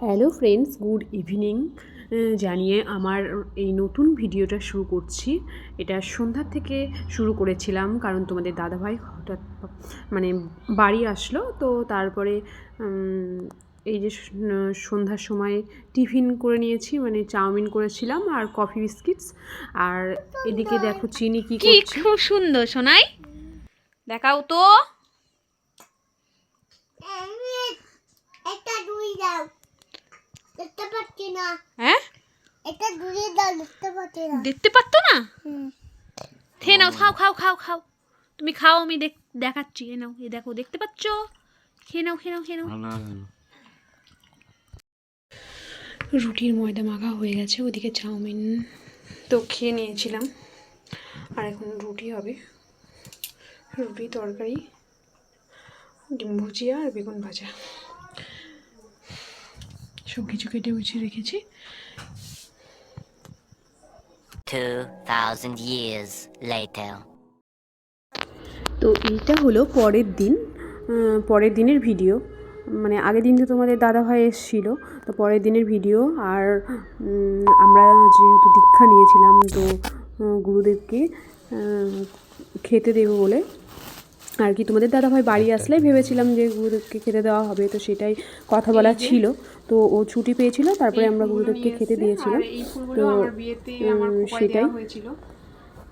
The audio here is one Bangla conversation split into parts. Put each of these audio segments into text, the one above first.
Hello friends good evening. জানিয়ে আমার এই নতুন ভিডিওটা শুরু করছি। এটা সন্ধ্যার থেকে শুরু করেছিলাম কারণ তোমাদের দাদাভাই হঠাৎ মানে বাড়ি আসলো তো তারপরে এই যে সন্ধ্যার সময় টিফিন করে নিয়েছি মানে চাউমিন করেছিলাম আর কফি বিস্কিটস। আর এদিকে দেখো চিনি কি কি করছে। খুব সুন্দর সোনাই। দেখাও তো। একটা দুই দাও। দেখতে পাচ্ছি না। হ্যাঁ? এটা দুই দাও দেখতে পাচ্ছি না। দেখতে পারতো না? হুম। খেয়ে নাও খাও খাও খাও খাও। তুমি খাও আমি দেখ দেখাচ্ছি এ নাও। এই দেখো দেখতে পাচ্ছ? খেয়ে নাও খেয়ে নাও খেয়ে নাও। রুটির ময়দা মাখা হয়ে গেছে ওদিকে চাউমিন তো খেয়ে নিয়েছিলাম। আর এখন রুটি হবে। রুটি তরকারি ডিম ভুজিয়া আর বেগুন ভাজা। সব কিছু কেটে গুছিয়ে রেখেছি। 2,000 years later. তো এইটা হলো পরের দিন পরের দিনের ভিডিও। মানে আগের দিন তো তোমাদের দাদাভাই এসেছিল তো পরের দিনের ভিডিও। আর আমরা যেহেতু দীক্ষা নিয়েছিলাম তো গুরুদেবকে খেতে দেবো বলে আর কি তোমাদের দাদাভাই বাড়ি আসলে ভেবেছিলাম যে গুরুদেবকে খেতে দেওয়া হবে তো সেটাই কথা বলা ছিল। তো ও ছুটি পেয়েছিল তারপরে আমরা গুরুদেবকে খেতে দিয়েছিলাম। এই ফুলগুলো তো আমার বিয়েতে আমার উম, খোপায় সেটাই। হয়েছিল।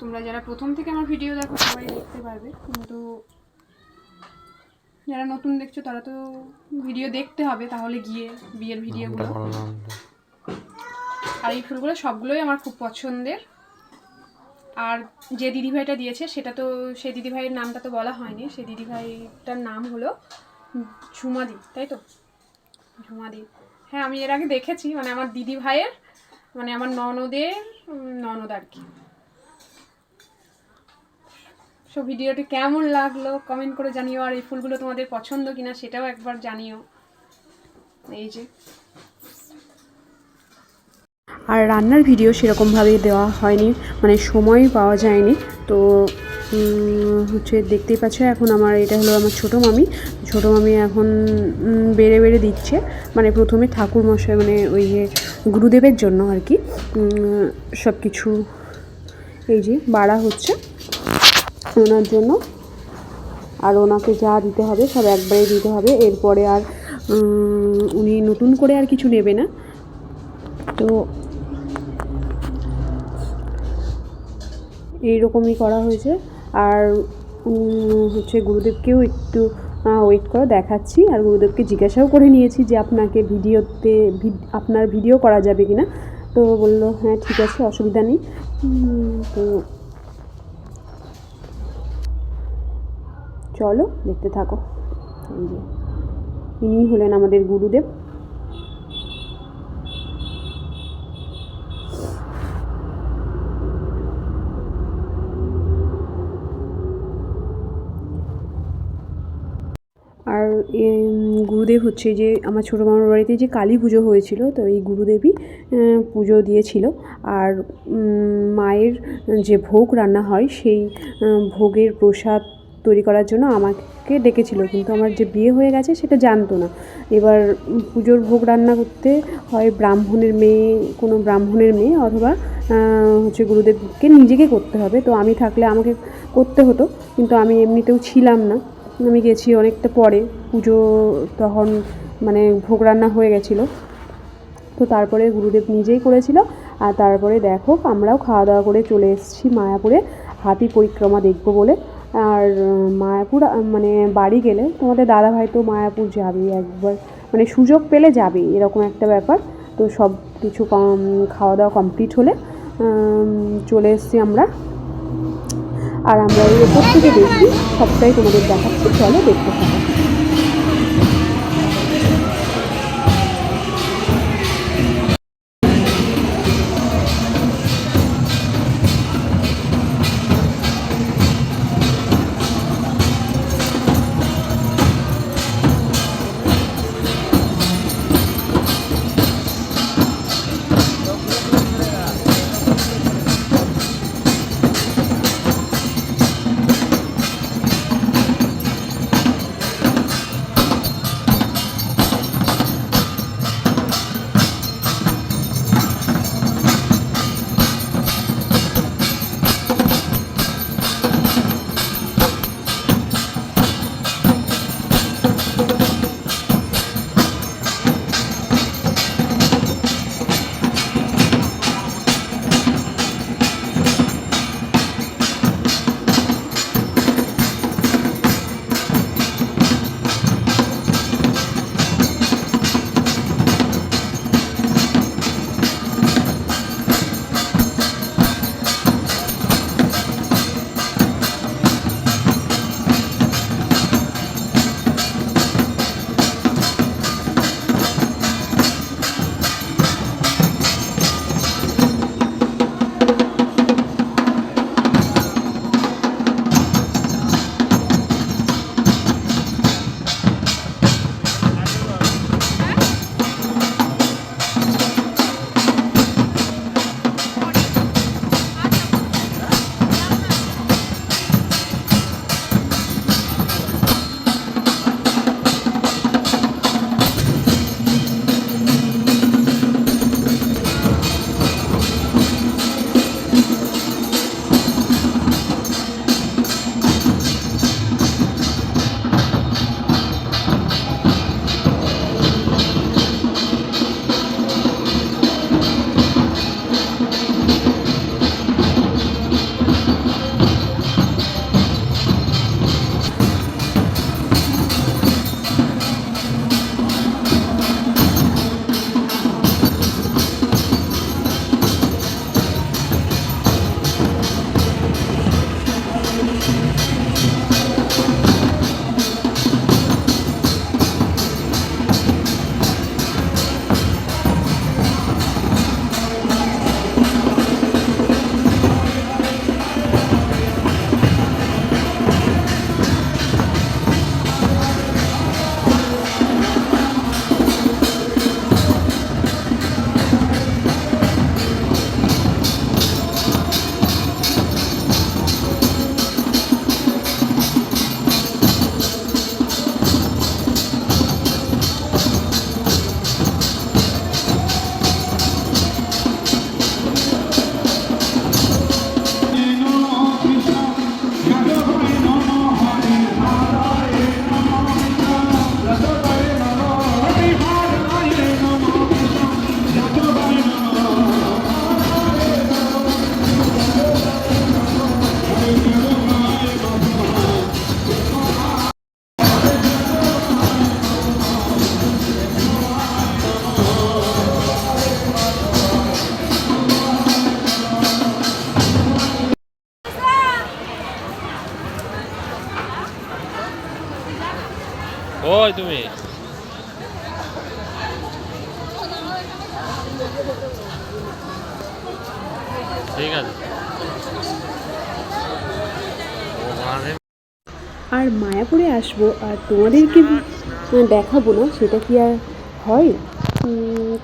তোমরা যারা প্রথম থেকে আমার ভিডিও দেখো সবাই দেখতে পারবে। কিন্তু যারা নতুন দেখছ তারা তো ভিডিও দেখতে হবে তাহলে গিয়ে বিয়ের ভিডিওগুলো। আর এই ফুলগুলো সবগুলোই আমার খুব পছন্দের। আর যে দিদিভাইটা দিয়েছে, সেটা তো, সেই দিদিভাইয়ের নামটা তো বলা হয়নি। সেই দিদিভাইটার নাম হলো ঝুমাদি, তাই তো? ঝুমাদি। হ্যাঁ আমি এর আগে দেখেছি মানে আমার দিদি ভাইয়ের মানে আমার ননদের, ননদ আর কি। সো ভিডিওটি কেমন লাগল কমেন্ট করে জানিও, আর এই ফুলগুলো তোমাদের পছন্দ কিনা সেটাও একবার জানিও। এই যে। আর রান্নার ভিডিও সেরকমভাবে দেওয়া হয়নি মানে সময় পাওয়া যায়নি। তো হচ্ছে দেখতেই পাচ্ছ এখন আমার এটা হলো আমার ছোটো মামি। ছোটো মামি এখন বেড়ে বেড়ে দিচ্ছে। মানে প্রথমে ঠাকুর মশাই মানে ওই যে গুরুদেবের জন্য আর কি। সব কিছু এই যে বাড়া হচ্ছে ওনার জন্য। আর ওনাকে যা দিতে হবে সব একবারে দিতে হবে। এরপরে আর উনি নতুন করে আর কিছু নেবে না। তো এইরকমই করা হয়েছে। আর হচ্ছে গুরুদেবকেও একটু ওয়েট করো, দেখাচ্ছি। আর গুরুদেবকে জিজ্ঞাসাও করে নিয়েছি যে আপনাকে ভিডিওতে, ভিড- আপনার ভিডিও করা যাবে কি না তো বলল হ্যাঁ ঠিক আছে, অসুবিধা নেই। তো চলো, দেখতে থাকো। ইনি হলেন আমাদের গুরুদেব আর এম, গুরুদেব হচ্ছে যে আমার ছোটো মামার বাড়িতে যে কালী পুজো হয়েছিল তো এই গুরুদেবই আহ, পুজো দিয়েছিল। আর মায়ের যে ভোগ রান্না হয় সেই ভোগের প্রসাদ তৈরি করার জন্য আমাকে ডেকেছিল। কিন্তু আমার যে বিয়ে হয়ে গেছে সেটা জানতো না। এবার পুজোর ভোগ রান্না করতে হয় ব্রাহ্মণের মেয়ে কোনো ব্রাহ্মণের মেয়ে অথবা হচ্ছে গুরুদেবকে নিজেকে করতে হবে। তো আমি থাকলে আমাকে করতে হতো কিন্তু আমি এমনিতেও ছিলাম না। আমি গেছি অনেকটা পরে, পুজো তখন মানে ভোগ রান্না হয়ে গেছিল। তো তারপরে গুরুদেব নিজেই করেছিল, আর তারপরে দেখো আমরাও খাওয়া দাওয়া করে চলে এসেছি মায়াপুরে, হাতি পরিক্রমা দেখব বলে। আর মায়াপুর মানে বাড়ি গেলে তোমাদের দাদাভাই তো মায়াপুর যাবে একবার মানে সুযোগ পেলে যাবে এরকম একটা ব্যাপার। তো সব কিছু খাওয়া দাওয়া কমপ্লিট হলে চলে এসেছি আমরা। আর আমরা এই উপর থেকে দেখি সবটাই তোমাদের দেখাচ্ছি। চলো দেখতে থাকো। ঠিক আছে। আর মায়াপুরে আসব আর তোমাদেরকে দেখাবো না সেটা কি আর হয়?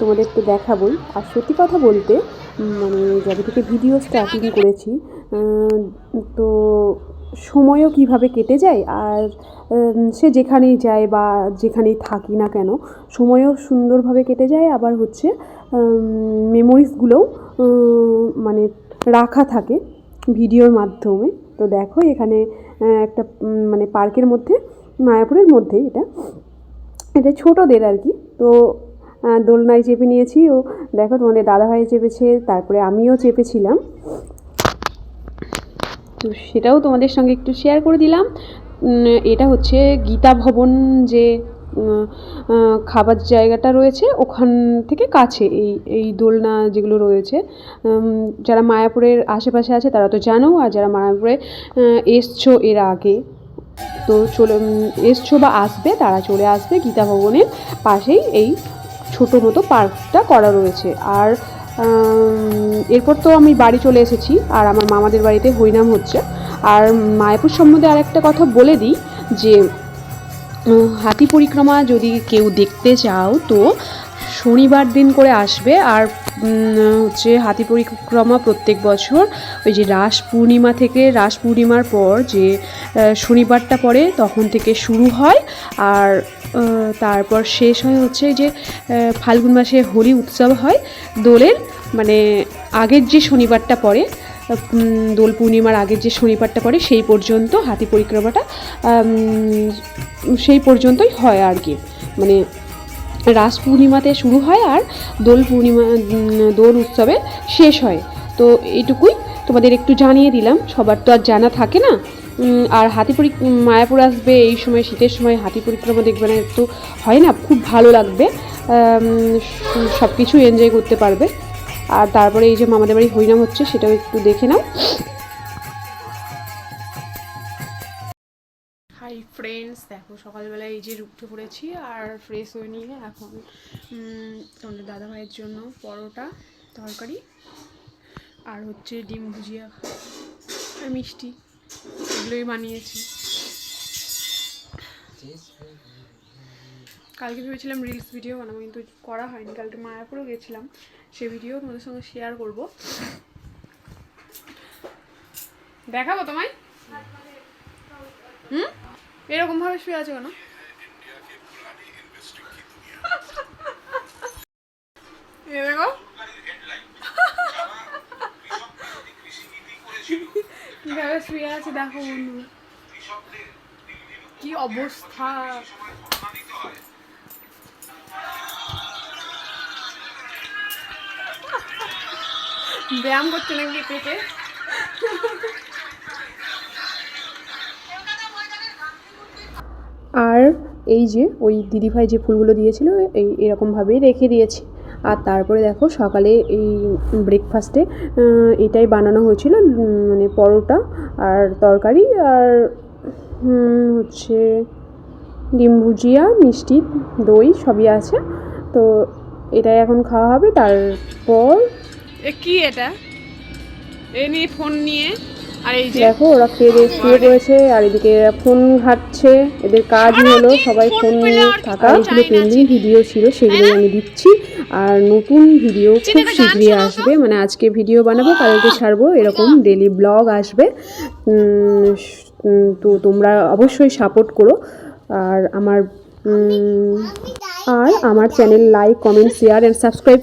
তোমাদের তো দেখাবোই। আর সত্যি কথা বলতে মানে যবে থেকে ভিডিও স্টার্টিং করেছি তো সময়ও কীভাবে কেটে যায় আর সে যেখানেই যায় বা যেখানেই থাকি না কেন, সময়ও সুন্দরভাবে কেটে যায়। আবার হচ্ছে মেমোরিজগুলোও মানে রাখা থাকে ভিডিওর মাধ্যমে। তো দেখো এখানে একটা মানে পার্কের মধ্যে, মায়াপুরের মধ্যেই এটা। এটা ছোটোদের আর কি। তো দোলনায় চেপে নিয়েছি ও, দেখো তোমাদের দাদাভাই চেপেছে, তারপরে আমিও চেপেছিলাম। তো সেটাও তোমাদের সঙ্গে একটু শেয়ার করে দিলাম। এটা হচ্ছে গীতা ভবন যে খাবার জায়গাটা রয়েছে, ওখান থেকে কাছে এই এই দোলনা যেগুলো রয়েছে। যারা মায়াপুরের আশেপাশে আছে তারা তো জানো, আর যারা মায়াপুরে এসছো এর আগে, তো চলে এসছো বা আসবে, তারা চলে আসবে গীতা ভবনের পাশেই এই ছোটো মতো পার্কটা করা রয়েছে। আর এরপর তো আমি বাড়ি চলে এসেছি, আর আমার মামাদের বাড়িতে হরিনাম হচ্ছে। আর মায়াপুর সম্বন্ধে আর একটা কথা বলে দিই, যে হাতি পরিক্রমা যদি কেউ দেখতে চাও, তো শনিবার দিন করে আসবে, আর হচ্ছে হাতি পরিক্রমা প্রত্যেক বছর। ওই যে রাস পূর্ণিমা থেকে, রাস পূর্ণিমার পর যে শনিবারটা পড়ে তখন থেকে শুরু হয়। আর তারপর শেষ হয় হচ্ছে যে ফাল্গুন মাসে হোলি উৎসব হয় দোলের। মানে আগের যে শনিবারটা পড়ে দোল পূর্ণিমার আগের যে শনিবারটা পড়ে সেই পর্যন্ত হাতি পরিক্রমাটা সেই পর্যন্তই হয় আর কি। মানে রাস পূর্ণিমাতে শুরু হয় আর দোল পূর্ণিমা দোল উৎসবে শেষ হয়। তো এইটুকুই তোমাদের একটু জানিয়ে দিলাম, সবার তো আর জানা থাকে না। আর হাতি পরি মায়াপুর আসবে এই সময়, শীতের সময় হাতি পরিক্রমা দেখবে না, একটু হয় না, খুব ভালো লাগবে। সব কিছু এনজয় করতে পারবে। আর তারপরে এই যে মামাদের বাড়ি হরিনাম হচ্ছে, সেটাও একটু দেখে নাও। ফ্রেন্ডস দেখো সকালবেলা এই যে উঠে পড়েছি আর ফ্রেশ হয়ে নিয়ে এখন তোমাদের দাদা ভাইয়ের জন্য পরোটা, তরকারি আর হচ্ছে ডিম ভুজিয়া আর মিষ্টি, এগুলোই বানিয়েছি। কালকে ভেবেছিলাম রিলস ভিডিও বানাবো, কিন্তু করা হয়নি। কালকে মায়াপুরও গেছিলাম, সে ভিডিও তোমাদের সঙ্গে শেয়ার করব। দেখাবো তোমায়? হুম? এরকম ভাবে শুয়ে আছে কেন? এ কীভাবে শুয়ে আছে দেখো বন্ধু। কি অবস্থা। ব্যায়াম করছে নাকি পেটে আর এই যে, ওই দিদিভাই যে ফুলগুলো দিয়েছিল, এই এরকমভাবেই রেখে দিয়েছি। আর তারপরে দেখো, সকালে এই ব্রেকফাস্টে এটাই বানানো হয়েছিল মানে পরোটা আর তরকারি আর হচ্ছে ডিম ভুজিয়া, মিষ্টি, দই সবই আছে। তো এটাই এখন খাওয়া হবে। তারপর কি এটা? এ নিয়ে ফোন নিয়ে। দেখো ওরা খেয়ে দিয়ে শুয়ে পড়েছে আর এদিকে ফোন ঘাটছে। এদের কাজই হলো সবাই ফোন নিয়ে থাকা এগুলো পেন্ডিং ভিডিও ছিল সেগুলো আমি দিচ্ছি আর নতুন ভিডিও খুব শীঘ্রই আসবে মানে আজকে ভিডিও বানাবো কালকে ছাড়বো এরকম ডেলি ব্লগ আসবে। তো তোমরা অবশ্যই সাপোর্ট করো আর আমার আর আমার channel like comment share and subscribe